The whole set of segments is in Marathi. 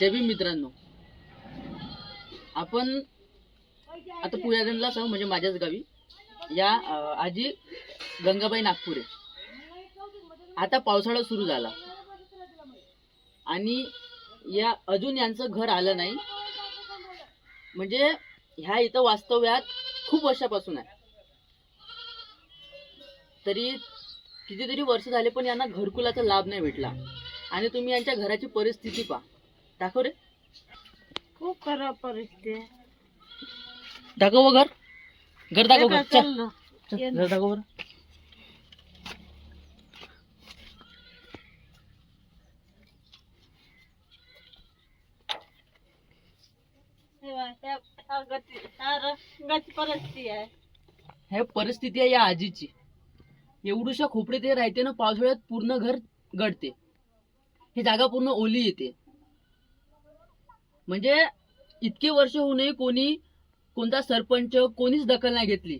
जय भीम मित्रांनो. आपण आता पुण्याला सांगू म्हणजे माझ्याच गावी. या आजी गंगाबाई नागपुरे. आता पावसाळा सुरू झाला. आणि या अजून यांचं घर आलं नाही. म्हणजे ह्या इथं वास्तव्यात खूप वर्षापासून आहे. तरी कितीतरी वर्ष झाले पण यांना घरकुलाचा लाभ नाही भेटला. आणि तुम्ही यांच्या घराची परिस्थिती पहा. दाखव रे. खूप खराब परिस्थिती दाखव घर. घर दाखव घर. चल. चल, ये घर दाखव बरं परिस्थिती आहे. हे परिस्थिती आहे या आजीची. एवढूशा खोपडे ते राहते ना पावसाळ्यात पूर्ण घर गळते. ही जागा पूर्ण ओली येते. म्हणजे इतके वर्ष होऊनही कोणी कोणता सरपंच कोणीच दखल नाही घेतली.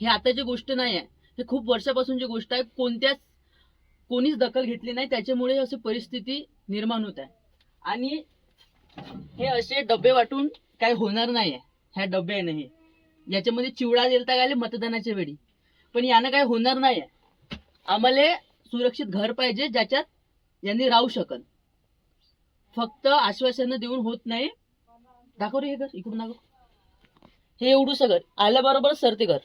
हे आताची गोष्ट नाही आहे हे खूप वर्षापासूनची गोष्ट आहे कोणत्याच कोणीच दखल घेतली नाही त्याच्यामुळे अशी परिस्थिती निर्माण होत आहे. आणि हे असे डबे वाटून काही होणार नाही आहे ह्या डब्याने हे. याच्यामध्ये चिवडा देलता गेले मतदानाच्या वेळी. पण यानं काय होणार नाही आहे आम्हाला सुरक्षित घर पाहिजे ज्याच्यात यांनी राहू शकल फक्त आश्वासनं देऊन होत नाही. दाखव रे हे घर इकडून दाखव. हे एवढूस घर आल्याबरोबर सरते घर.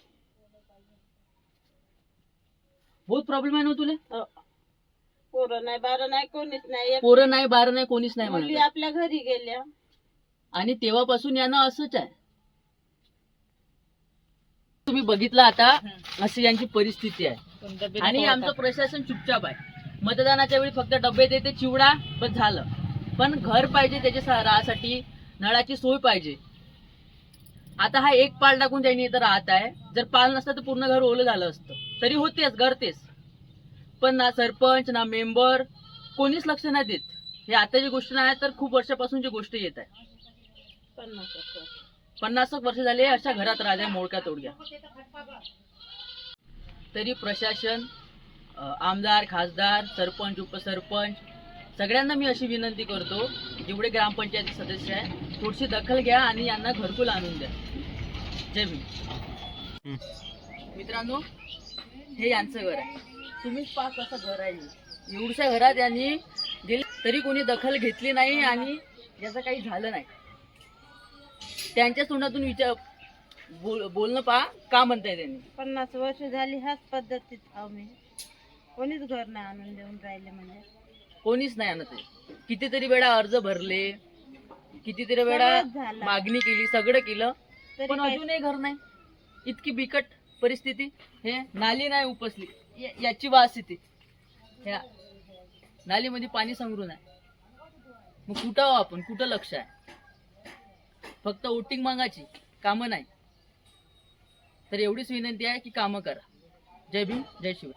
बहुत प्रॉब्लेम आहे ना तुला? हो. पोरं नाही बारं नाही कोणीच नाही. पोरं नाही बारं नाही कोणीच नाही मुली म्हणत आपल्या घरी गेल्या. आणि तेव्हापासून यानं असंच आहे. तुम्ही बघितलं आता अशी यांची परिस्थिती आहे. आणि आमचं प्रशासन चुपचाप आहे. मतदानाच्या वेळी फक्त डबे देते चिवडा पण झालं. पण घर पाहिजे त्याच्या राहासाठी नळाची सोय पाहिजे. आता हा एक पाल टाकून त्यांनी इथं राहत आहे. जर पाल नसतं तर पूर्ण घर ओलं झालं असतं. तरी होतेच घर तेच पण ना सरपंच ना मेंबर कोणीच लक्ष नाही देत. हे आताची गोष्ट नाही तर खूप वर्षापासूनची गोष्ट येत आहे. पन्नास वर्ष. एक वर्ष झाले अशा घरात राजा मोडक्या तोडक्या. तरी प्रशासन आमदार खासदार सरपंच उपसरपंच सगळ्यांना मी अशी विनंती करतो जेवढे ग्रामपंचायती सदस्य आहे थोडीशी दखल घ्या आणि यांना घरकुल आणून द्या. जय भीम. मित्रांनो हे यांचं घर आहे. तुम्हीच पहा कसं घर आहे हे. एवढ्या घरात यांनी गेली तरी कोणी दखल घेतली नाही आणि याचं काही झालं नाही. त्यांच्या तोंडातून विचार बोल बोलणं पहा का म्हणताय त्यांनी? पन्नास वर्ष झाली ह्याच पद्धतीत आहो मी कोणीच घर नाही आणून देऊन राहिले म्हणजे कोणीच नाही आणत आहे. कितीतरी वेळा अर्ज भरले कितीतरी वेळा सगळंच झालं. मागणी केली सगळं केलं. तरी पण अजूनही घर नाही. इतकी बिकट परिस्थिती. हे नाली नाही उपसली. या- याची वास येते. ह्या नालीमध्ये पाणी संग्रहून आहे मग कुठं आहो आपण? कुठं लक्ष आहे? फक्त वोटिंग मागायची. कामं नाही. तर एवढीच विनंती आहे की कामं करा. जय भीम जय शिव